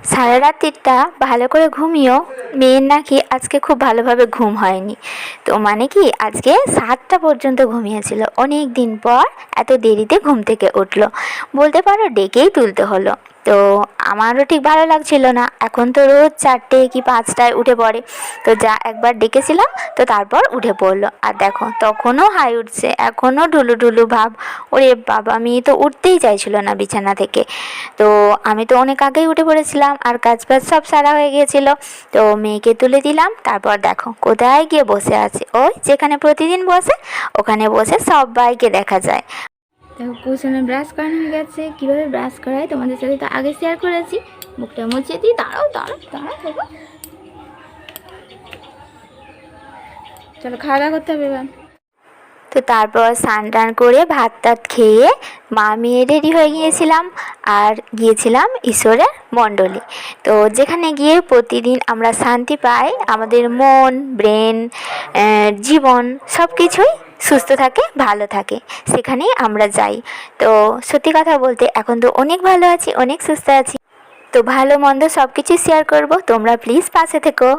সারা রাত্রিটা ভালো করে ঘুমিয়েও মেয়ের নাকি আজকে খুব ভালোভাবে ঘুম হয়নি। তো মানে কি, আজকে সাতটা পর্যন্ত ঘুমিয়েছিল। অনেক দিন পর এত দেরিতে ঘুম থেকে উঠল। বলতে পারো ডেকেই তুলতে হলো। তো আমারও ঠিক ভালো লাগছিল না। এখন তো রোজ চারটে কি পাঁচটায় উঠে পড়ে। তো যা একবার ডেকেছিলাম, তো তারপর উঠে পড়ল। আর দেখো, তখনও হাই উঠছে, এখনও ঢুলু ঢুলু ভাব। ওরে বাবা মেয়ে তো উঠতেই চাইছিল না বিছানা থেকে। তো আমি তো অনেক আগেই উঠে পড়েছিলাম, আর কাজ বাজ সব সারা হয়ে গিয়েছিল। তো মেয়েকে তুলে দিলাম, তারপর দেখো, কোথায় গিয়ে বসে আছে? ওই যেখানে প্রতিদিন বসে, ওখানে বসে সবাইকে দেখা যায়। দেখো কুসুমে ব্রাশ করানো হয়ে গেছে। কীভাবে ব্রাশ করায় তোমাদের সাথে তো আগে শেয়ার করেছি। মুখটা মুছিয়ে দিই, দাঁড়াও দাঁড়াও দাঁড়াও বাবা চলো, খাওয়া দাওয়া করতে হবে এবার। তো তারপর স্নান টান করে ভাত টাত খেয়ে মা মেয়ে রেডি হয়ে গিয়েছিলাম আর গিয়েছিলাম ঈশ্বরের মণ্ডলী। তো যেখানে গিয়ে প্রতিদিন আমরা শান্তি পাই, আমাদের মন ব্রেন জীবন সব কিছুই সুস্থ থাকে, ভালো থাকে। সেখানেই আমরা যাই। তো সত্যি কথা বলতে এখন তো অনেক ভালো আছি, অনেক সুস্থ আছি। তো ভালো, মন্দ সব কিছু শেয়ার করব। তোমরা প্লিজ পাশে থেকো।